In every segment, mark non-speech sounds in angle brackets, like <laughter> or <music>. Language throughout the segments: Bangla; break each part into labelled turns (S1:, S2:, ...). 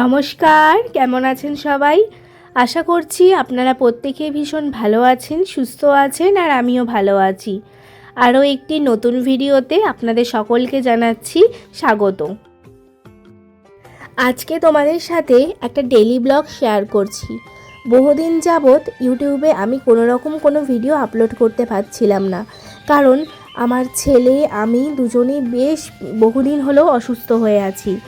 S1: নমস্কার, কেমন আছেন সবাই? আশা করছি আপনারা প্রত্যেকে ভীষণ ভালো আছেন, সুস্থ আছেন, আর আমিও ভালো আছি। আরও একটি নতুন ভিডিওতে আপনাদের সকলকে জানাচ্ছি স্বাগত। আজকে তোমাদের সাথে একটা ডেলি ব্লগ শেয়ার করছি। বহুদিন যাবৎ ইউটিউবে আমি কোনো রকম কোনো ভিডিও আপলোড করতে পারছিলাম না। কারণ আমার ছেলে, আমি দুজনেই বেশ বহুদিন হলেও অসুস্থ হয়ে আছি।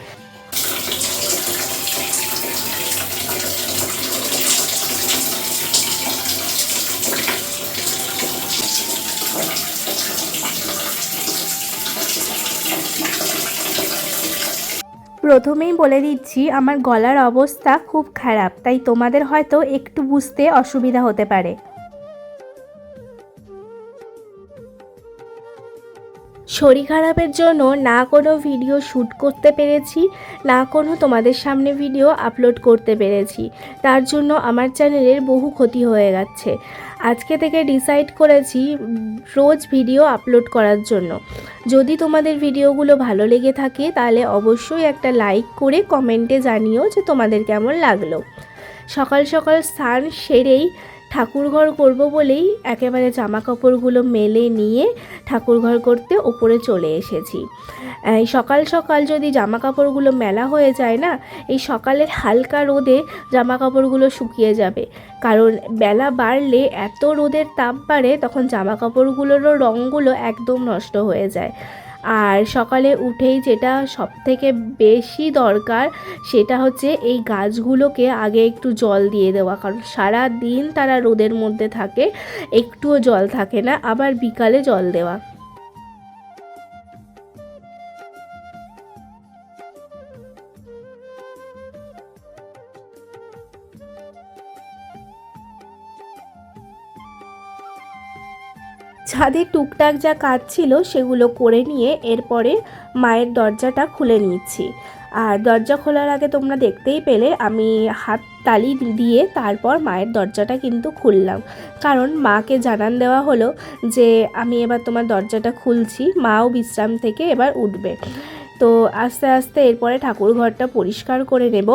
S1: প্রথমেই বলে দিচ্ছি, আমার গলার অবস্থা খুব খারাপ, তাই তোমাদের হয়তো একটু বুঝতে অসুবিধা হতে পারে। শরীর খারাপের জন্য না কোনো ভিডিও শ্যুট করতে পেরেছি, না কোনো তোমাদের সামনে ভিডিও আপলোড করতে পেরেছি। তার জন্য আমার চ্যানেলের বহু ক্ষতি হয়ে যাচ্ছে। আজকে থেকে ডিসাইড করেছি রোজ ভিডিও আপলোড করার জন্য। যদি তোমাদের ভিডিওগুলো ভালো লেগে থাকে, তাহলে অবশ্যই একটা লাইক করে কমেন্টে জানিও যে তোমাদের কেমন লাগল। সকাল সকাল স্নান সেরেই ঠাকুরঘর করব বলেই একেবারে জামা কাপড়গুলো মেলে নিয়ে ঠাকুরঘর করতে ওপরে চলে এসেছি। এই সকাল সকাল যদি জামা কাপড়গুলো মেলা হয়ে যায় না, এই সকালের হালকা রোদে জামা কাপড়গুলো শুকিয়ে যাবে। কারণ বেলা বাড়লে এত রোদের তাপ বাড়ে, তখন জামা কাপড়গুলোরও রঙগুলো একদম নষ্ট হয়ে যায়। আর সকালে উঠেই যেটা সবথেকে বেশি দরকার সেটা হচ্ছে এই গাছগুলোকে আগে একটু জল দিয়ে দেওয়া। কারণ সারা দিন তারা রোদের মধ্যে থাকে, একটুও জল থাকে না, আবার বিকালে জল দেওয়া। ছাদে টুকটাক যা কাজ ছিল সেগুলো করে নিয়ে এরপরে মায়ের দরজাটা খুলে নিচ্ছি আর দরজা খোলার আগে তোমরা দেখতেই পেলে, আমি হাত তালি দিয়ে তারপর মায়ের দরজাটা কিন্তু খুললাম। কারণ মাকে জানান দেওয়া হলো যে, আমি এবার তোমার দরজাটা খুলছি, মাও বিশ্রাম থেকে এবার উঠবে। তো আস্তে আস্তে এরপরে ঠাকুর ঘরটা পরিষ্কার করে নেব।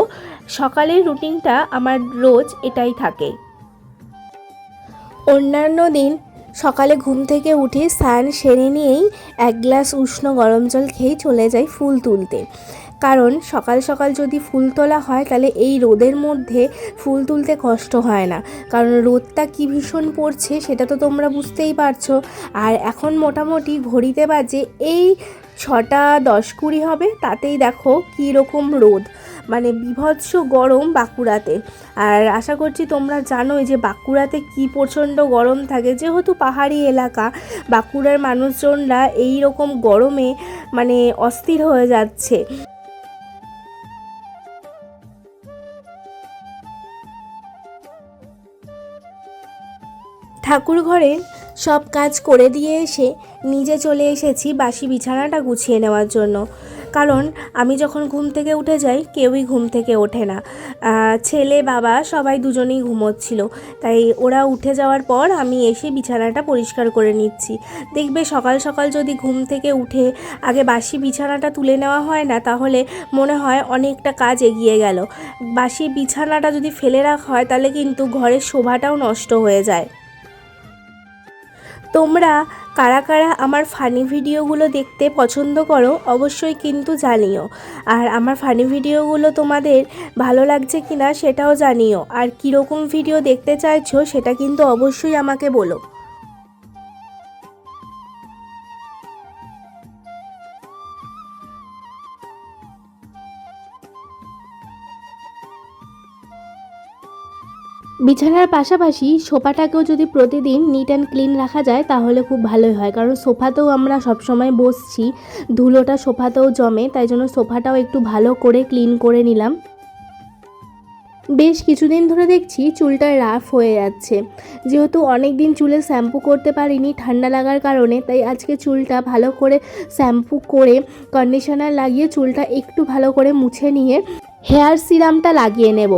S1: সকালের রুটিনটা আমার রোজ এটাই থাকে। অন্যান্য দিন সকালে ঘুম থেকে উঠে স্নান সেরে নিয়েই এক গ্লাস উষ্ণ গরম জল খেয়ে চলে যাই ফুল তুলতে। কারণ সকাল সকাল যদি ফুল তোলা হয়, তাহলে এই রোদের মধ্যে ফুল তুলতে কষ্ট হয় না। কারণ রোদটা কি ভীষণ পড়ছে সেটা তো তোমরা বুঝতেই পারছ। আর এখন মোটামুটি ঘড়িতে বাজে এই ছটা দশ কুড়ি হবে, তাতেই দেখো কী রকম রোদ। মানে বিভৎস গরম বাঁকুড়াতে। আর আশা করছি তোমরা জানোই যে বাঁকুড়াতে কি প্রচণ্ড গরম থাকে। যেহেতু পাহাড়ি এলাকা, বাঁকুড়ার মানুষজনরা এই রকম গরমে মানে অস্থির হয়ে যাচ্ছে। ঠাকুর ঘরের সব কাজ করে দিয়ে এসে নিজে চলে এসেছি বাসি বিছানাটা গুছিয়ে নেওয়ার জন্য। কারণ আমি যখন ঘুম থেকে উঠে যাই, কেউই ঘুম থেকে ওঠে না। ছেলে, বাবা সবাই দুজনেই ঘুমোচ্ছিল। তাই ওরা উঠে যাওয়ার পর আমি এসে বিছানাটা পরিষ্কার করে নিচ্ছি। দেখবে সকাল সকাল যদি ঘুম থেকে উঠে আগে বাসি বিছানাটা তুলে নেওয়া হয় না, তাহলে মনে হয় অনেকটা কাজ এগিয়ে গেল। বাসি বিছানাটা যদি ফেলে রাখা হয়, তাহলে কিন্তু ঘরের শোভাটাও নষ্ট হয়ে যায়। তোমরা কারা কারা আমার ফানি ভিডিওগুলো দেখতে পছন্দ করো অবশ্যই কিন্তু জানিও। আর আমার ফানি ভিডিওগুলো তোমাদের ভালো লাগছে কি না সেটাও জানিও। আর কীরকম ভিডিও দেখতে চাইছো সেটা কিন্তু অবশ্যই আমাকে বলো। বিছানার পাশাপাশি সোফাটাকেও যদি প্রতিদিন নিট অ্যান্ড ক্লিন রাখা যায়, তাহলে খুব ভালোই হয়। কারণ সোফাতেও আমরা সবসময় বসছি, ধুলোটা সোফাতেও জমে, তাই জন্য সোফাটাও একটু ভালো করে ক্লিন করে নিলাম। বেশ কিছুদিন ধরে দেখছি চুলটা রাফ হয়ে যাচ্ছে। যেহেতু অনেক দিন চুলে শ্যাম্পু করতে পারিনি ঠান্ডা লাগার কারণে, তাই আজকে চুলটা ভালো করে শ্যাম্পু করে কন্ডিশনার লাগিয়ে চুলটা একটু ভালো করে মুছে নিয়ে হেয়ার সিরামটা লাগিয়ে নেব।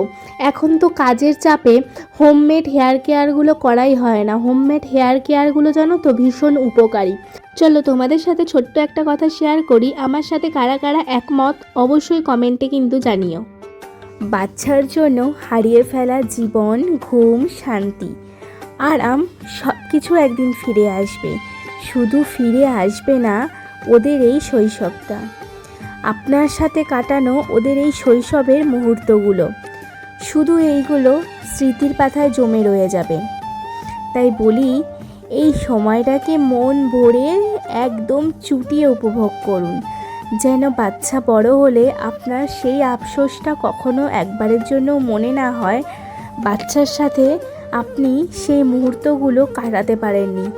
S1: এখন তো কাজের চাপে হোমমেড হেয়ার কেয়ারগুলো করাই হয় না। হোমমেড হেয়ার কেয়ারগুলো জানো তো ভীষণ উপকারী। চলো তোমাদের সাথে ছোট্ট একটা কথা শেয়ার করি। আমার সাথে কারা কারা একমত অবশ্যই কমেন্টে কিন্তু জানিও। বাচ্চার জন্য হারিয়ে ফেলা জীবন, ঘুম, শান্তি, আরাম সব কিছু একদিন ফিরে আসবে। শুধু ফিরে আসবে না, ওদের এই শৈশবটা। আপনার সাথে কাটানো ওদের এই শৈশবের মুহূর্তগুলো। শুধু এইগুলো স্মৃতির পাতায় জমে রয়ে যাবে। তাই বলি, এই সময়টাকে মন ভরে একদম চুটিয়ে উপভোগ করুন। যেন বাচ্চা বড় হলে আপনার সেই আফসোসটা কখনো একবারের জন্য মনে না হয়। বাচ্চার সাথে আপনি সেই মুহূর্তগুলো কাটাতে পারেননি।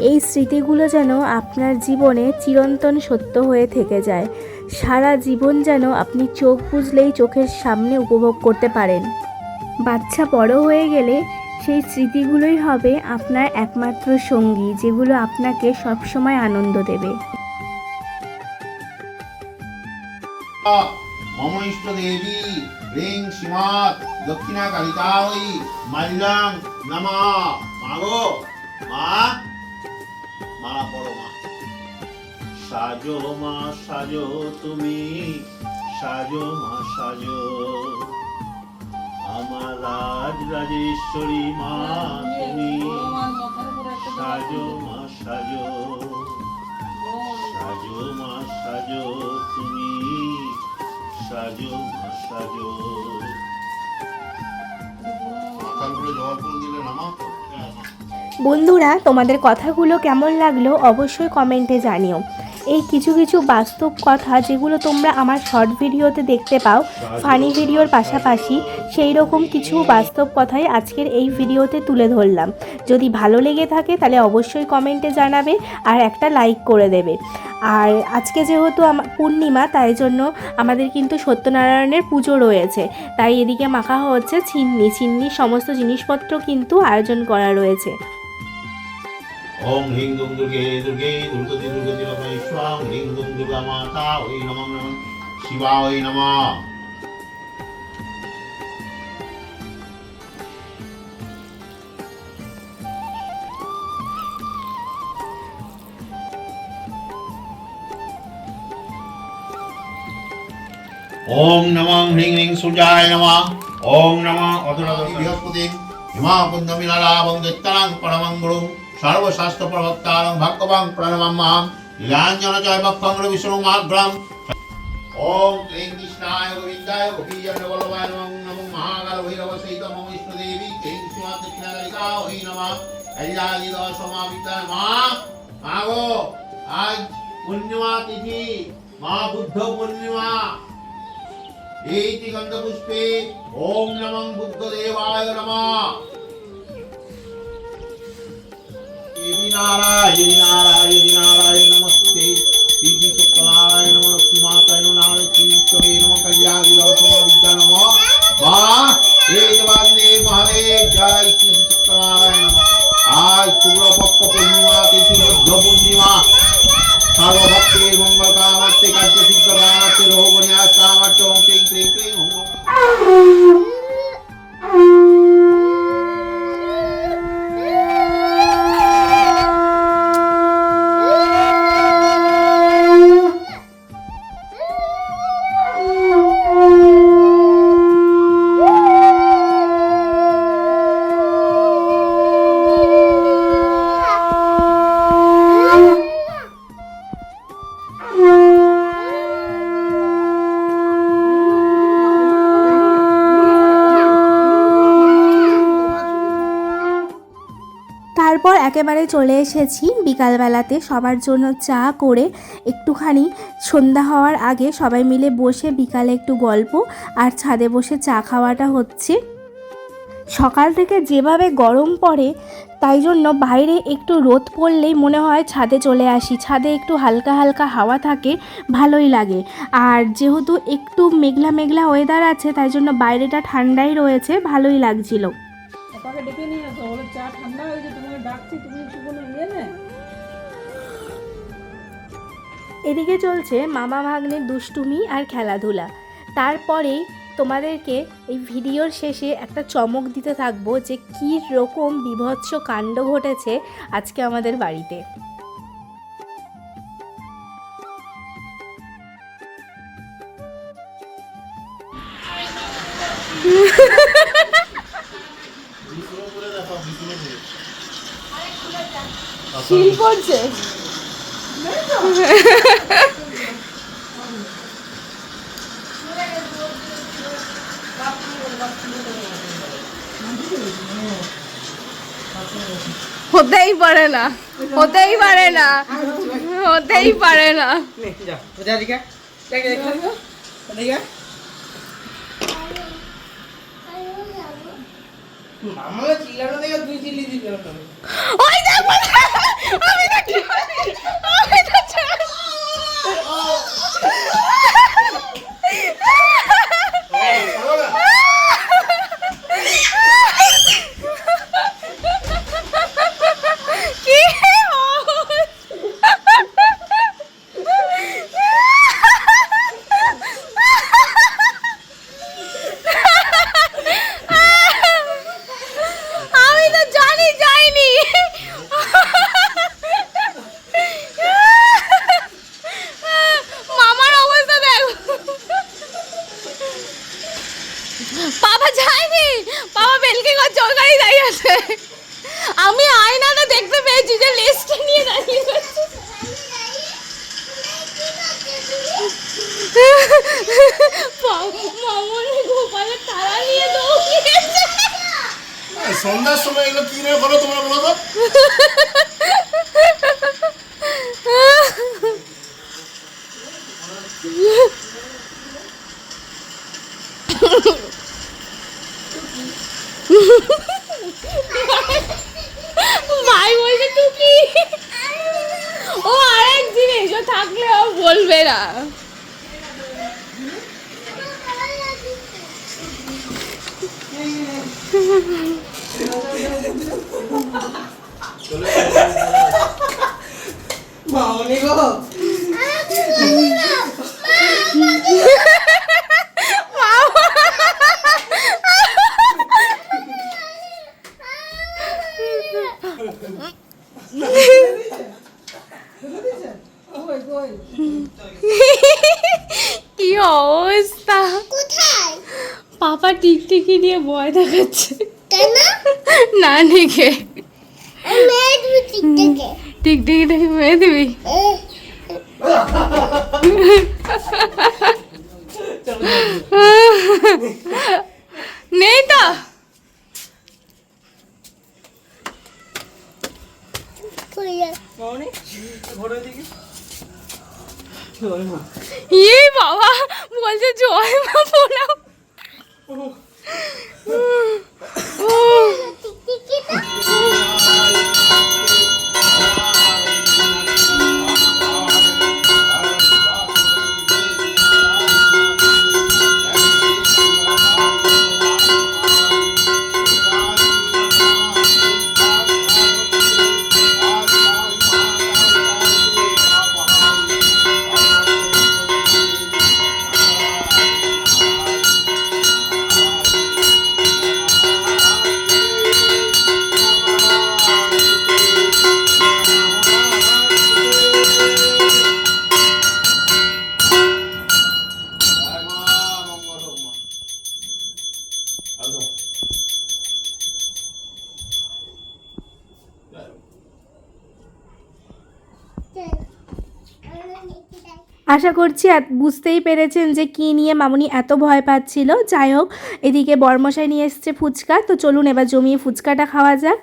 S1: এই স্মৃতিগুলো যেন আপনার জীবনে চিরন্তন সত্য হয়ে থেকে যায়। সারা জীবন যেন আপনি চোখ বুঝলেই চোখের সামনে উপভোগ করতে পারেন। বাচ্চা বড় হয়ে গেলে সেই স্মৃতিগুলোই হবে আপনার একমাত্র সঙ্গী, যেগুলো আপনাকে সবসময় আনন্দ দেবে।
S2: দেবী রিং শ্রীমৎ দক্ষিণা মাগো, মা, মালা পড়ো মা। সাজো মা সাজো তুমি সাজো মা সাজো। আমার রাজ রাজেশ্বরী মা তুমি সাজো মা সাজো। সাজো মা সাজো তুমি সাজো মা সাজো।
S1: বন্ধুরা তোমাদের কথাগুলো কেমন লাগল অবশ্যই কমেন্টে জানিও। এই কিছু কিছু বাস্তব কথা যেগুলো তোমরা আমার শর্ট ভিডিওতে দেখতে পাও ফানি ভিডিওর পাশাপাশি সেই রকম কিছু বাস্তব কথাই আজকের এই ভিডিওতে তুলে ধরলাম। যদি ভালো লেগে থাকে তাহলে অবশ্যই কমেন্টে জানাবে আর একটা লাইক করে দেবে। আর আজকে যেহেতু আমা- পূর্ণিমা, তাই জন্য আমাদের কিন্তু সত্যনারায়ণের পুজো রয়েছে। তাই এদিকে মাখা হচ্ছে চিন্নি চিন্নি সমস্ত জিনিসপত্র কিন্তু আয়োজন করা রয়েছে।
S2: ওম হ্রিং দুম দুর্গে দুর্গে দুর্গতি দুর্গতি রমেশ্বর হ্রিং দুম দুর্গা মাতা ওই নমঃ নমঃ শিবা ওই নমঃ ওম নমঃ হ্রিং হ্রিং সূর্যায় নমঃ ওম নমঃ অধরাধর বৃহস্পতি হিমাকুন্দ মিলালাভং দৈত্যাং গুরুং সর্বশাস্ত্র প্রবক্তারং ভগবাং প্রণমাম্মাহম লীলাঞ্জন জয় ভক্তং বিষ্ণু মাগ্রাম ওম ক্লীং কৃষ্ণায় গোবিন্দায় গোপীজন বল্লভায় নমঃ নমঃ মহাকাল ভৈরব সহিত মম বিষ্ণু দেবী ক্লীং শ্রীমৎ দক্ষিণাকালিকা ওই নমঃ। হরিদাজি দশমাবিদ্যা মা। মাগো, আজ পূর্ণিমা তিথি। মা বুদ্ধ পূর্ণিমা। এই গন্ধ পুষ্পে ওম নমঃ বুদ্ধ দেবায় নমঃ। দেবী নারায়ণী নারায়ণী নারায়ণ নমস্তে শ্রী শ্রী সত্যনারায়ণ নম লক্ষ্মী মাতায় নম নারায়ণ শ্রী ঈশ্বরে নম কল্যাণী দর্শন বিদ্যা নম মা হে দেবাদিদেব মহাদেব জয় শ্রী শ্রী সত্যনারায়ণ নম আজ শুক্লপক্ষ পূর্ণিমা তিথি মধ্য
S1: একেবারে চলে এসেছি বিকালবেলাতে সবার জন্য চা করে একটুখানি সন্ধ্যা হওয়ার আগে সবাই মিলে বসে বিকালে একটু গল্প আর ছাদে বসে চা খাওয়াটা হচ্ছে। সকাল থেকে যেভাবে গরম পড়ে, তাই জন্য বাইরে একটু রোদ পড়লেই মনে হয় ছাদে চলে আসি। ছাদে একটু হালকা হালকা হাওয়া থাকে, ভালোই লাগে। আর যেহেতু একটু মেঘলা মেঘলা ওয়েদার আছে, তাই জন্য বাইরেটা ঠান্ডাই রয়েছে, ভালোই লাগছিল।
S3: ঠান্ডা
S1: এদিকে চলছে মামা ভাগ্নের দুষ্টুমি আর খেলাধুলা। তারপরে তোমাদেরকে এই ভিডিওর শেষে একটা চমক দিতে থাকব যে কী রকম বিভৎস কাণ্ড ঘটেছে আজকে আমাদের বাড়িতে। <laughs> শিল পড়ছে হতেই পারে না হতেই পারে না হতেই পারে না। ওই দেখো আমি তো আমি তো কি আমি তো জানি যাইনি মামার অবস্থা দেখ যায়নি বাবা, বেলকে ঘর জলগাড়ি দাঁড়িয়ে আছে আমি আয়নাটা দেখতে পেয়েছি যে লেসটা নিয়ে দাঁড়িয়ে আছে মামনি গোপালের তারা নিয়ে
S2: সন্ধ্যার সময় এগুলো কি নিয়ে করো তোমরা বলো তো।
S1: কি অবস্থা?
S4: কোথায়?
S1: পাপা টিকটিকি নিয়ে ভয় দেখাচ্ছে। না?
S4: মেয়ে থেকে
S1: টিকটিকিটাকে মেরে দিবি নেই তো ইয়ে বাবা বলছে জয় মা পোড়াও আশা করছি বুঝতেই পেরেছেন যে কি নিয়ে মামুনি এত ভয় পাচ্ছিল। যাই হোক, এদিকে বরমশাই নিয়ে এসছে ফুচকা। তো চলুন এবার জমিয়ে ফুচকাটা খাওয়া যাক।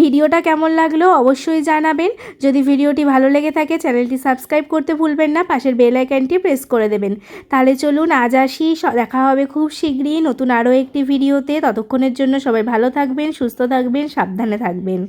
S1: ভিডিওটা কেমন লাগল অবশ্যই জানাবেন। যদি ভিডিওটি ভালো লেগে থাকে, চ্যানেলটি সাবস্ক্রাইব করতে ভুলবেন না। পাশের বেল আইকনটি প্রেস করে দেবেন। তাহলে চলুন আজ আসি। দেখা হবে খুব শীঘ্রই নতুন আরও একটি ভিডিওতে। ততক্ষণের জন্য সবাই ভালো থাকবেন, সুস্থ থাকবেন, সাবধানে থাকবেন।